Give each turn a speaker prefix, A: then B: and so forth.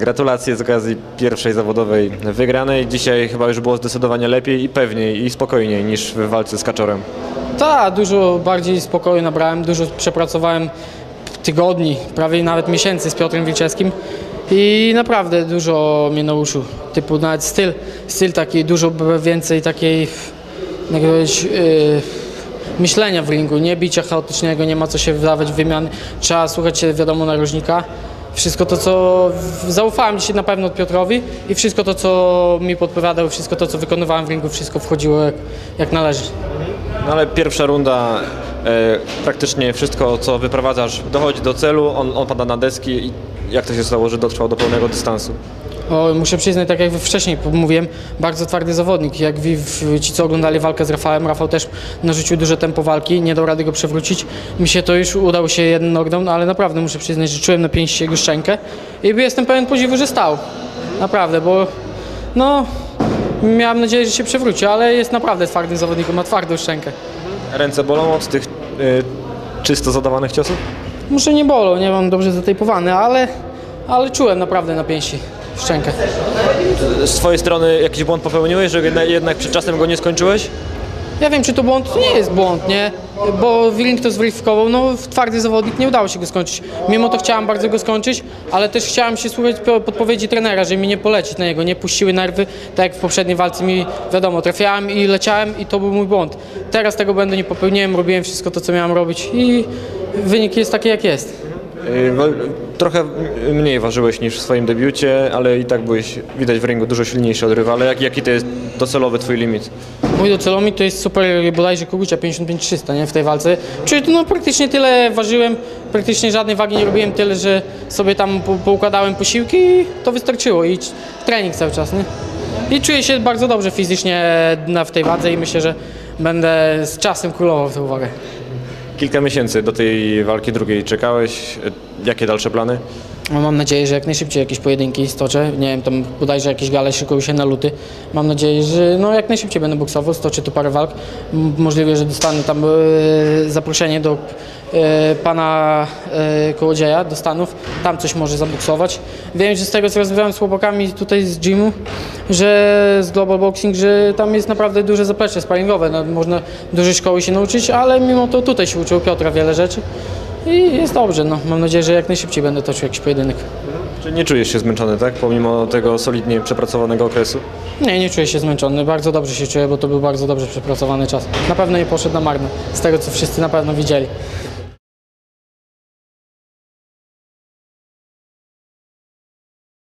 A: Gratulacje z okazji pierwszej zawodowej wygranej. Dzisiaj chyba już było zdecydowanie lepiej i pewniej i spokojniej niż w walce z Kaczorem.
B: Tak, dużo bardziej spokoju nabrałem, dużo przepracowałem tygodni, prawie nawet miesięcy z Piotrem Wilczewskim i naprawdę dużo mnie nauczył. Typu nawet styl, styl taki, dużo więcej takiej, jak powiedzieć, yy, myślenia w ringu, nie bicia chaotycznego, nie ma co się wdawać w wymiany, trzeba słuchać się wiadomo narożnika. Wszystko to, co zaufałem dzisiaj na pewno Piotrowi i wszystko to, co mi podpowiadał, wszystko to, co wykonywałem w ringu, wszystko wchodziło jak, jak należy.
A: No ale pierwsza runda, e, praktycznie wszystko co wyprowadzasz dochodzi do celu, on, on pada na deski i jak to się stało, że dotrwał do pełnego dystansu?
B: O, muszę przyznać, tak jak wcześniej mówiłem, bardzo twardy zawodnik. Jak ci, co oglądali walkę z Rafałem, Rafał też narzucił duże tempo walki, nie dał rady go przewrócić. Mi się to już udało się jeden knockdown, ale naprawdę muszę przyznać, że czułem na pięści jego szczękę i jestem pełen podziwu, że stał. Naprawdę, bo no, miałem nadzieję, że się przewróci, ale jest naprawdę twardym zawodnikiem, ma twardą szczękę.
A: Ręce bolą od tych e, czysto zadawanych ciosów?
B: Muszę nie bolą, nie mam dobrze zatejpowany, ale, ale czułem naprawdę na pięści szczękę.
A: Z twojej strony jakiś błąd popełniłeś, że jednak- przed czasem go nie skończyłeś?
B: Ja wiem, czy to błąd, nie jest błąd, nie? Bo Willing to zweryfikował, no twardy zawodnik, nie udało się go skończyć. Mimo to chciałem bardzo go skończyć, ale też chciałem się słuchać po- podpowiedzi trenera, żeby mi nie polecić na niego, nie puściły nerwy, tak jak w poprzedniej walce mi, wiadomo, trafiałem i leciałem i to był mój błąd. Teraz tego błędu nie popełniłem, robiłem wszystko to, co miałem robić i wynik jest taki, jak jest.
A: E, wa- Trochę mniej ważyłeś niż w swoim debiucie, ale i tak byłeś, widać w ringu, dużo silniejszy od rywala. Jak, jaki to jest docelowy twój limit?
B: Mój docelowy to jest super bodajże Kugucia 55-300 nie, w tej walce. Czyli no, praktycznie tyle ważyłem, praktycznie żadnej wagi nie robiłem, tyle że sobie tam po, poukładałem posiłki i to wystarczyło i trening cały czas. Nie? I czuję się bardzo dobrze fizycznie na, w tej wadze i myślę, że będę z czasem królował w tę uwagę.
A: Kilka miesięcy do tej walki drugiej czekałeś. Jakie dalsze plany?
B: No, Mam nadzieję, że jak najszybciej jakieś pojedynki stoczę. Nie wiem, tam bodajże jakieś gale szykują się na luty. Mam nadzieję, że no, jak najszybciej będę boksował, stoczę tu parę walk. Możliwe, że dostanę tam e, zaproszenie do e, pana e, Kołodzieja do Stanów. Tam coś może zaboksować. Wiem, że z tego co rozmawiałem z chłopakami tutaj z gymu, że z Global Boxing, że tam jest naprawdę duże zaplecze sparingowe. No, można dużej szkoły się nauczyć, ale mimo to tutaj się uczył Piotra wiele rzeczy. I jest dobrze, no. mam nadzieję, że jak najszybciej będę toczył jakiś pojedynek.
A: Czy nie czujesz się zmęczony, tak? Pomimo tego solidnie przepracowanego okresu?
B: Nie, nie czuję się zmęczony, bardzo dobrze się czuję, bo to był bardzo dobrze przepracowany czas. Na pewno nie poszedł na marne, z tego co wszyscy na pewno widzieli.